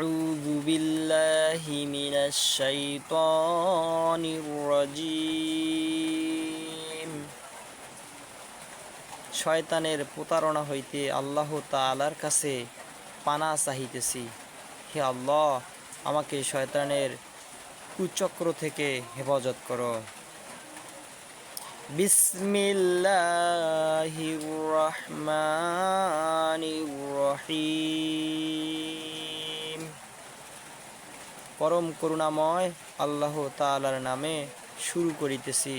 أعوذ بالله من الشيطان الرجيم শয়তানের প্রতারণা হইতে আল্লাহ তাআলার কাছে পানা চাহিতেছি হে আল্লাহ আমাকে শয়তানের কুচক্র থেকে হেফাজত করো বিসমিল্লাহির রহমানির রহিম পরম করুণাময় আল্লাহ তাআলার নামে শুরু করিতেছি।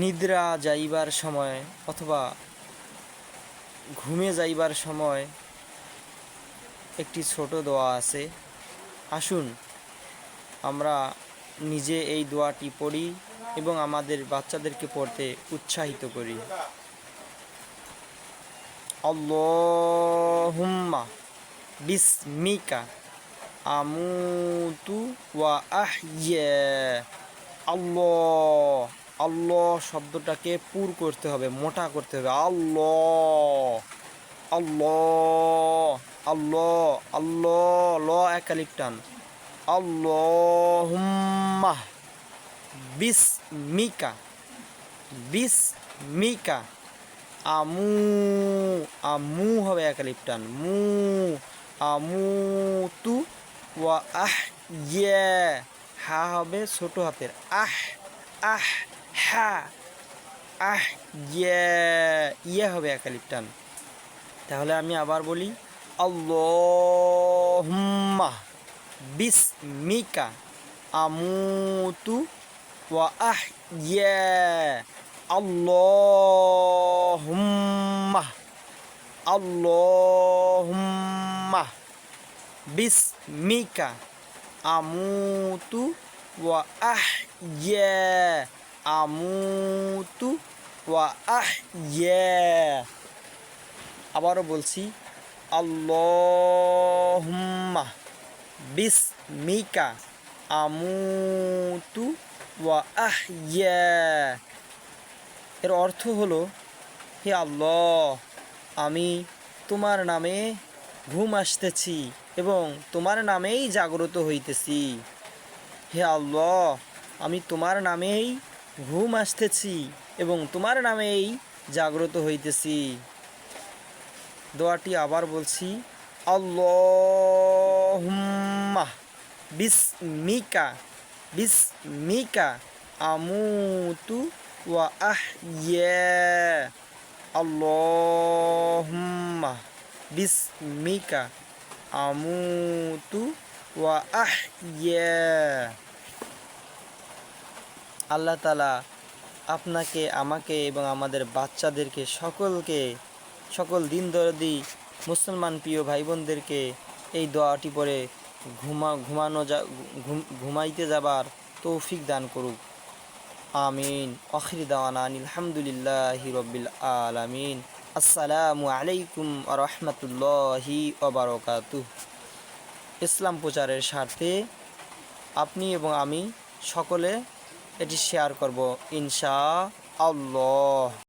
নিদ্রা যাইবার সময় অথবা ঘুমে যাইবার সময় একটি ছোট দোয়া আছে। আসুন, আমরা নিজে এই দোয়াটি পড়ি এবং আমাদের বাচ্চাদেরকে পড়তে উৎসাহিত করি। আল্লাহুম্মা বিসমিকা আমুতু ওয়া আহইয়া আল্লাহ আল্লাহ শব্দটাকে পুর করতে হবে, মোটা করতে হবে। আল্লাহ। আল্লাহ। আল্লাহ। আল্লাহ। ল একালিক টান। আল্লাহুম্মা। বিসমিকা। বিসমিকা। আমু। আমু হবে একালিপ টান। মু। আমু তু ওয়া আহ ইয়ে হা হবে ছোট হাতের। আহ আহ, হা আহ ইয়ে ইয়ে হবে একালিপ টান। তাহলে আমি আবার বলি, আল্লাহুম্মা বিসমিকা আমুতু ওয়া আহইয়া। আল্লাহুম্মা আল্লাহুম্মা বিসমিকা আমুতু ওয়া আহইয়া আমুতু ওয়া আহইয়া আবারও বলছি আল্লাহুম্মা বিসমিকা আমুতু ওয়া আহইয়া এর অর্থ হলো, হে আল্লাহ আমি তোমার নামে ঘুম আসতেছি এবং তোমার নামেই জাগ্রত হইতেছি। হে আল্লাহ, আমি তোমার নামেই ঘুম আসতেছি এবং তোমার নামেই জাগ্রত হইতেছি। দোয়াটি আবার বলছি, আল্লাহুম্মা বিসমিকা বিসমিকা আমুতু ওয়া আহইয়া। আল্লাহুম্মা বিসমিকা আমুতু ওয়া আহইয়া আল্লাহ তালা আপনাকে, আমাকে এবং আমাদের বাচ্চাদেরকে, সকলকে, সকল দিন দরদি মুসলমান প্রিয় ভাই বোনদেরকে এই দোয়াটি পরে ঘুমা, ঘুমানো যা, ঘুম- ঘুমাইতে যাবার তৌফিক দান করুক। আমিন। দাওয়ানা আলহামদুলিল্লাহি রব্বিল আলামিন। আসসালামু আলাইকুম রহমতুল্লাহি ওবরকাতু ইসলাম প্রচারের স্বার্থে আপনি এবং আমি সকলে এটি শেয়ার করব ইনশা আল্লাহ।